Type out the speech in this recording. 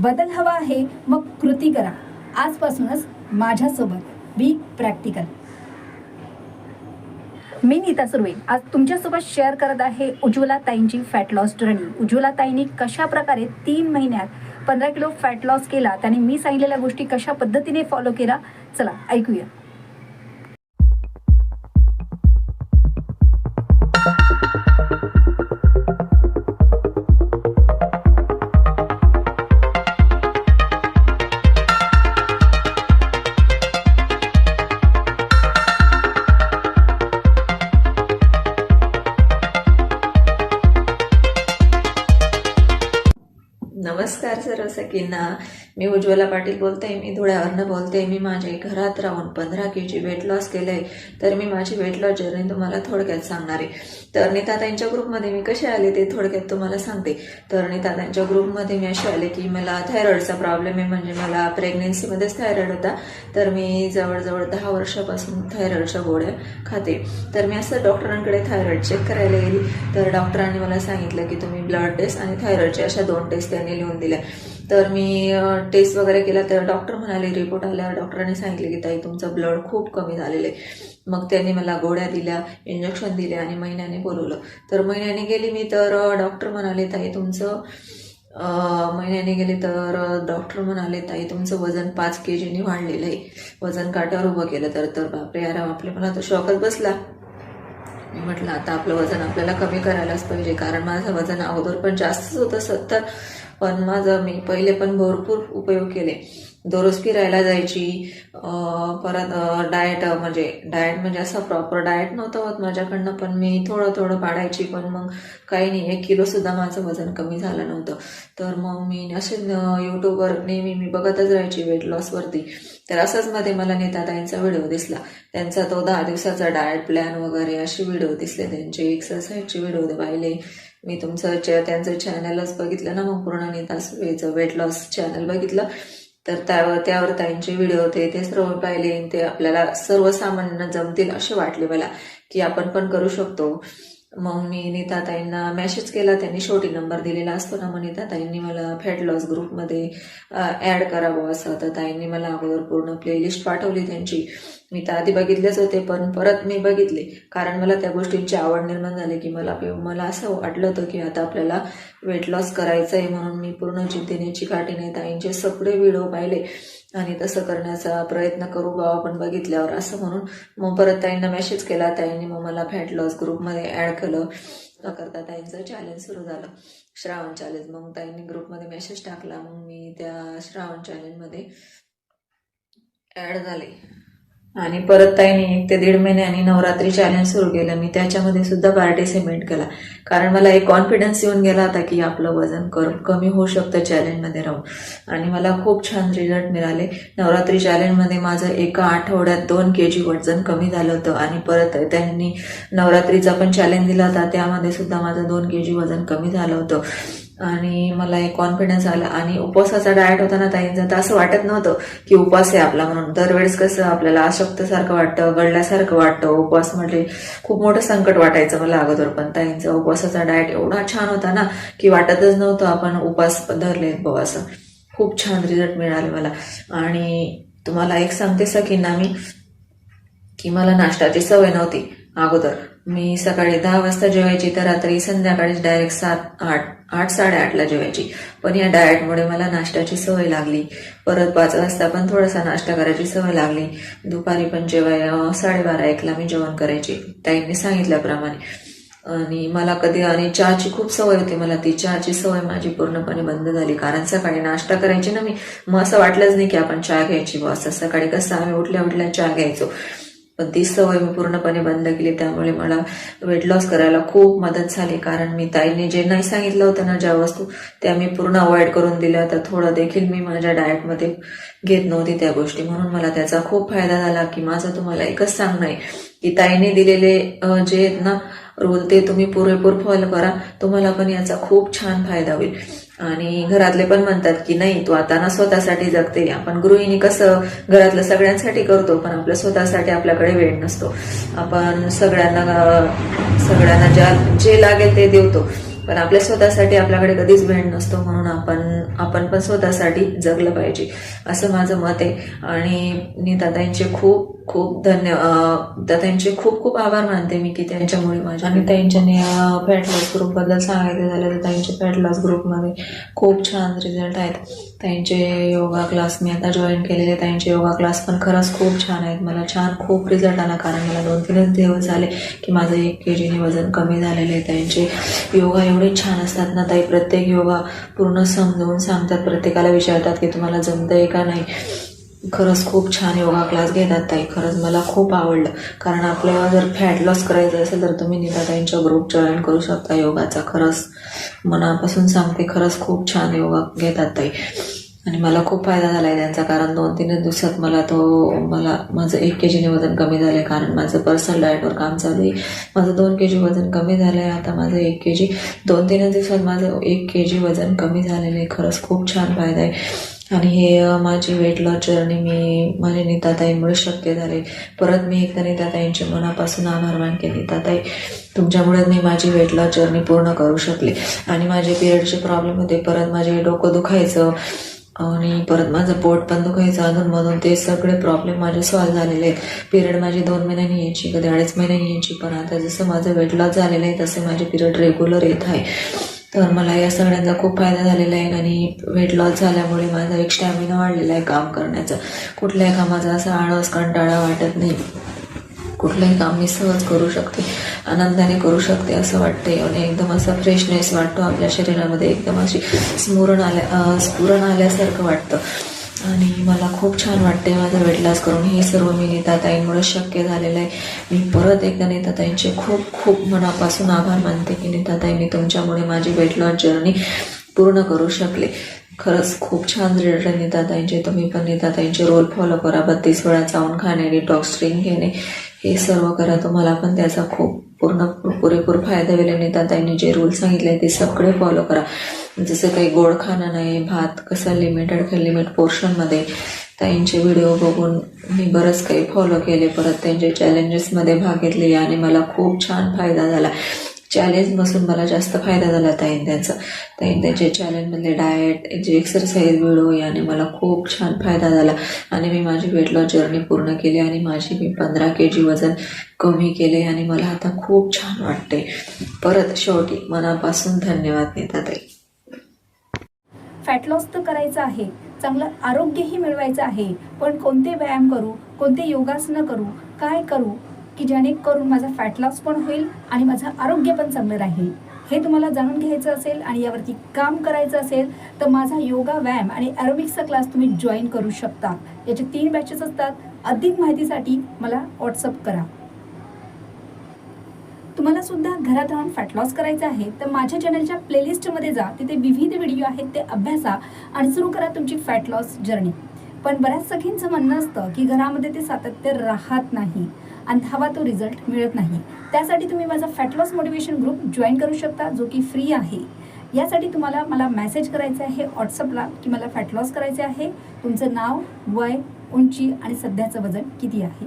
बदल हवा आहे मग कृती करा. आजपासूनच माझ्यासोबत बी प्रॅक्टिकल मी नीता सुर्वे. आज तुमच्यासोबत शेअर करत आहे उज्ज्वला ताईंची फॅट लॉस जर्नी उज्ज्वला ताईंनी कशा प्रकारे तीन महिन्यात पंधरा किलो फॅट लॉस केला? त्याने मी सांगितलेल्या गोष्टी कशा पद्धतीने फॉलो केला चला ऐकूया. serasa que nada. मी उज्ज्वला पाटील बोलते मी धुळ्यावरनं बोलते मी माझे घरात राहून पंधरा के जी वेट लॉस केलं आहे तर मी माझी वेट लॉस जर्नी तुम्हाला थोडक्यात सांगणार आहे. तर नीताताईंच्या ग्रुपमध्ये मी कसे आले ते थोडक्यात तुम्हाला सांगते. तर नीताताईंच्या ग्रुपमध्ये मी असे आले की मला थायरॉईडचा प्रॉब्लेम आहे म्हणजे मला प्रेग्नेन्सीमध्येच थायरॉईड होता तर मी जवळजवळ दहा वर्षापासून थायरॉईडच्या गोळ्या खाते. तर मी असं डॉक्टरांकडे थायरॉईड चेक करायला गेली तर डॉक्टरांनी मला सांगितलं की तुम्ही ब्लड टेस्ट आणि थायरॉईडच्या अशा दोन टेस्ट त्यांनी लिहून दिल्या. तर मी टेस्ट वगैरे केला तर डॉक्टर म्हणाले रिपोर्ट आल्यावर डॉक्टरांनी सांगितले की ताई तुमचं ब्लड खूप कमी झालेलं आहे. मग त्यांनी मला गोळ्या दिल्या इंजेक्शन दिले आणि महिन्याने बोलवलं. तर महिन्याने गेली मी तर डॉक्टर म्हणाले ताई तुमचं महिन्याने गेले तर डॉक्टर म्हणाले ताई तुमचं वजन पाच के जीनी वाढलेलं आहे. वजन काट्यावर उभं केलं तर तर बापरे अरे आपले मला तर शॉकच बसला. मी म्हटलं आता आपलं वजन आपल्याला कमी करायलाच पाहिजे कारण माझं वजन अगोदर पण जास्तच होतं सत्तर पण माझं मी पहिले पण भरपूर उपयोग केले. दररोज फिरायला जायची परत डाएट म्हणजे डाएट म्हणजे असं प्रॉपर डाएट नव्हतं होत माझ्याकडनं पण मी थोडं थोडं पाडायची पण मग काही नाही एक किलोसुद्धा माझं वजन कमी झालं नव्हतं. तर मग मी असे यूट्यूबवर नेहमी मी बघतच राहायची वेट लॉसवरती तर असंच मध्ये मला नेताताईंचा व्हिडिओ दिसला. त्यांचा तो दहा दिवसाचा डाएट प्लॅन वगैरे असे व्हिडिओ दिसले. त्यांचे एक्सरसाइजचे व्हिडिओ पाहिले. मी तुमचं च- त्यांचं चॅनलच बघितलं ना मग पूर्ण नीता वेचं वेट लॉस चॅनल बघितलं. तर त्यावर त्यावर ताईंचे व्हिडिओ होते ते सर्व पाहिले. आणि ते आपल्याला सर्वसामान्यांना जमतील असे वाटले मला की आपण पण करू शकतो. मग मी नीताताईंना मेसेज केला. त्यांनी शेवटी नंबर दिलेला असतो ना मग नीताताईंनी मला फॅट लॉस ग्रुपमध्ये ॲड करावं असं. तर ताईंनी मला अगोदर पूर्ण प्लेलिस्ट पाठवली त्यांची. मी तर आधी बघितलेच होते पण परत मी बघितले. कारण मला त्या गोष्टींची आवड निर्माण झाली की मला मला असं वाटलं होतं की आता आपल्याला वेट लॉस करायचं आहे म्हणून मी पूर्ण जिद्दीने काठीने ताईंचे सगळे व्हिडिओ पाहिले. आणि तसं करण्याचा प्रयत्न करू बा आपण बघितल्यावर असं म्हणून मग परत ताईंना मेसेज केला. ताईंनी मग मला फॅट लॉस ग्रुपमध्ये ॲड केलं. करता ताईंचं चॅलेंज सुरू झालं. श्रावण चॅलेंज मग ताईंनी ग्रुपमध्ये मेसेज टाकला. मग मी त्या श्रावण चॅलेंजमध्ये ॲड झाले. आणि परत ताईने एक ते दीड महिन्यानी नवरात्री चॅलेंज सुरू केलं. मी त्याच्यामध्ये सुद्धा पार्टिसिपेट केला. कारण मला एक कॉन्फिडन्स येऊन गेला होता की आपलं वजन कर कमी होऊ शकतं चॅलेंजमध्ये राहून. आणि मला खूप छान रिझल्ट मिळाले. नवरात्री चॅलेंजमध्ये माझं एका आठवड्यात दोन के जी वजन कमी झालं होतं. आणि परत त्यांनी नवरात्रीचा पण चॅलेंज दिला होता. त्यामध्ये सुद्धा माझं दोन के जी वजन कमी झालं होतं. आणि मला एक कॉन्फिडन्स आला. आणि उपवासाचा डाएट होता ना ताईंचा तर असं वाटत नव्हतं की उपवास आहे आपला म्हणून. दरवेळेस कसं आपल्याला अशक्तसारखं वाटतं गळल्यासारखं वाटतं. उपवास म्हणजे खूप मोठं संकट वाटायचं मला अगोदर पण. ताईंचा उपवासाचा डाएट एवढा छान होता ना की वाटतच नव्हतं आपण उपवास धरले बुवा असं. खूप छान रिझल्ट मिळाले मला. आणि तुम्हाला एक सांगते सकींना मी की मला नाश्त्याची सवय नव्हती अगोदर. मी सकाळी दहा वाजता जेवायची तर रात्री संध्याकाळीच डायरेक्ट सात आठ आठ साडेआठला जेवायची. पण या डाएटमुळे मला नाश्त्याची सवय लागली. परत पाच वाजता पण थोडासा नाश्ता करायची सवय लागली. दुपारी पण जेवाय साडेबारा एकला मी जेवण करायची. ताईंनी सांगितल्याप्रमाणे. आणि मला कधी आणि चहाची खूप सवय होती मला. ती चहाची सवय माझी पूर्णपणे बंद झाली. कारण सकाळी नाश्ता करायची ना मी मग असं वाटलंच नाही की आपण चहा घ्यायची बा असं सकाळी कसं आम्ही उठल्या उठल्या चहा घ्यायचो. पण ती सवय मी पूर्णपणे बंद केली. त्यामुळे मला वेट लॉस करायला खूप मदत झाली. कारण मी ताईने जे नाही सांगितलं होतं ना ज्या वस्तू त्या मी पूर्ण अवॉइड करून दिल्या. होत्या थोडं देखील मी माझ्या डाएटमध्ये घेत नव्हती त्या गोष्टी. म्हणून मला त्याचा खूप फायदा झाला की माझं तुम्हाला एकच सांगणं आहे की ताईने दिलेले जे आहेत ना रूल ते तुम्ही पुरेपूर फॉलो करा. तुम्हाला पण याचा खूप छान फायदा होईल. आणि घरातले पण म्हणतात की नाही तू आता ना स्वतःसाठी जगते. आपण गृहिणी कसं घरातलं सगळ्यांसाठी करतो पण आपल्या स्वतःसाठी आपल्याकडे वेळ नसतो. आपण सगळ्यांना सगळ्यांना ज्या जे लागेल ते देवतो. पण आपल्या स्वतःसाठी आपल्याकडे कधीच वेळ नसतो म्हणून आपण आपण पण स्वतःसाठी जगलं पाहिजे. असं माझं मत आहे. आणि मी दादांचे खूप खूप धन्य दादांचे खूप खूप आभार मानते मी की त्यांच्यामुळे माझ्या आणि त्यांच्याने फॅट लॉस ग्रुपबद्दल सांगायचं झालं. तर त्यांच्या फॅट लॉस ग्रुपमध्ये खूप छान रिझल्ट आहेत. त्यांचे योगा क्लास मी आता जॉईन केलेले त्यांचे योगा क्लास पण खरंच खूप छान आहेत. मला छान खूप रिझल्ट आला. कारण मला दोन तीनच दिवस झाले की माझं एक के जीने वजन कमी झालेलं आहे. त्यांचे योगा एवढे छान असतात ना ताई. प्रत्येक योगा पूर्ण समजवून सांगतात प्रत्येकाला विचारतात की तुम्हाला जमतं आहे का नाही? खरंच खूप छान योगा क्लास घेतात ताई. खरंच मला खूप आवडलं. कारण आपल्याला जर फॅट लॉस करायचं असेल तर तुम्ही नीताताईंच्या ग्रुप जॉईन करू शकता योगाचा. खरंच मनापासून सांगते खरंच खूप छान योगा घेतात ताई. आणि मला खूप फायदा झाला आहे त्यांचा कारण दोन तीन दिवसात मला तो मला माझं एक के जीने वजन कमी झालं आहे कारण माझं पर्सनल डाएटवर काम चालू आहे. माझं दोन के जी वजन कमी झालं आहे आता माझं एक के जी दोन तीन दिवसात माझं एक के जी वजन कमी झालेलं आहे. खरंच खूप छान फायदा आहे. आणि हे माझी वेट लॉस जर्नी मी माझ्या नीताताईंमुळे शक्य झाले परत मी एकदा नीताताईंचे मनापासून आभार मानते. नीताताई तुमच्यामुळे मी माझी वेट लॉस जर्नी पूर्ण करू शकले. आणि माझे पिरियडचे प्रॉब्लेम होते. परत माझे डोकं दुखायचं. आणि परत माझं पोट पण दुखायचं अधूनमधून ते सगळे प्रॉब्लेम माझे सॉल्व्ह झालेले आहेत. पिरियड माझी दोन महिन्यांनी यायची कधी अडीच महिन्यांनी यायची पण आता जसं माझं वेट लॉस झालेलं आहे तसे माझे पिरियड रेग्युलर येत आहे. तर मला या सगळ्यांचा खूप फायदा झालेला आहे आणि वेट लॉस झाल्यामुळे माझा एक स्टॅमिना वाढलेला आहे काम करण्याचा. कुठल्याही कामाचा असा आळस कंटाळा वाटत नाही. कुठलंही काम मी सहज करू शकते आनंदाने करू शकते असं वाटते. आणि एकदम असा फ्रेशनेस वाटतो आपल्या शरीरामध्ये. एकदम अशी स्मरण आल्या स्फुरण आल्यासारखं वाटतं. आणि मला खूप छान वाटते माझा वेट लॉस करून. हे सर्व मी नेताताईंमुळे शक्य झालेलं आहे. मी परत एकदा नेताताईंचे खूप खूप मनापासून आभार मानते की नेताताईंनी मी तुमच्यामुळे माझी वेट लॉस जर्नी पूर्ण करू शकले. खरंच खूप छान रिझल्ट आहे तुम्ही पण नीताताईंचे रोल फॉलो करा. बत्तीस वेळा चावून खाणे डिटॉक्स ड्रिंक घेणे. हे सर्व करा. तुम्हाला पण त्याचा खूप पूर्ण पुरेपूर फायदा होईल नीताताईंनी जे रूल सांगितले ते सगळे फॉलो करा. जसं काही गोड खाणं नाही भात कसा लिमिटेड लिमिट पोर्शनमध्ये ताईंचे व्हिडिओ बघून मी बरंच काही फॉलो केले. परत त्यांचे चॅलेंजेसमध्ये भाग घेतले आणि मला खूप छान फायदा झाला. चॅलेंजपासून मला जास्त फायदा झाला ताईन त्याचा ताईन त्याचे चॅलेंजमधले डाएट जे एक्सरसाइज व्हिडिओ याने मला खूप छान फायदा झाला. आणि मी माझी वेट लॉस जर्नी पूर्ण केली आणि माझी मी पंधरा के जी वजन कमी केले आणि मला आता खूप छान वाटते. परत शेवटी मनापासून धन्यवाद नेताताई फॅट लॉस तर करायचं आहे. चांगलं आरोग्यही मिळवायचं आहे. पण कोणते व्यायाम करू? कोणते योगासनं करू? काय करू? की जेणेकरून माझा फॅट लॉस पण होईल आणि माझं आरोग्य पण चांगलं राहील. हे तुम्हाला जाणून घ्यायचं असेल आणि यावरती काम करायचं असेल तर माझा योगा व्यायाम आणि ॲरोबिक्सचा क्लास तुम्ही जॉईन करू शकता. याचे तीन बॅचेस असतात. अधिक माहितीसाठी मला व्हॉट्सअप करा. तुम्हाला सुद्धा घरात राहून फॅट लॉस करायचं आहे तर माझ्या चॅनलच्या प्लेलिस्टमध्ये जा. तिथे विविध व्हिडिओ आहेत ते अभ्यासा आणि सुरू करा तुमची फॅट लॉस जर्नी पण बऱ्याच सखींचं म्हणणं असतं की घरामध्ये ते सातत्य राहत नाही. आणि हवा तो रिझल्ट मिळत नाही. त्यासाठी तुम्ही माझा fat loss motivation group join करू शकता जो की फ्री आहे. यासाठी तुम्हाला मला मेसेज करायचा आहे व्हॉट्सअपला की मला फॅट लॉस करायचे आहे. तुमचं नाव वय उंची आणि सध्याचं वजन किती आहे?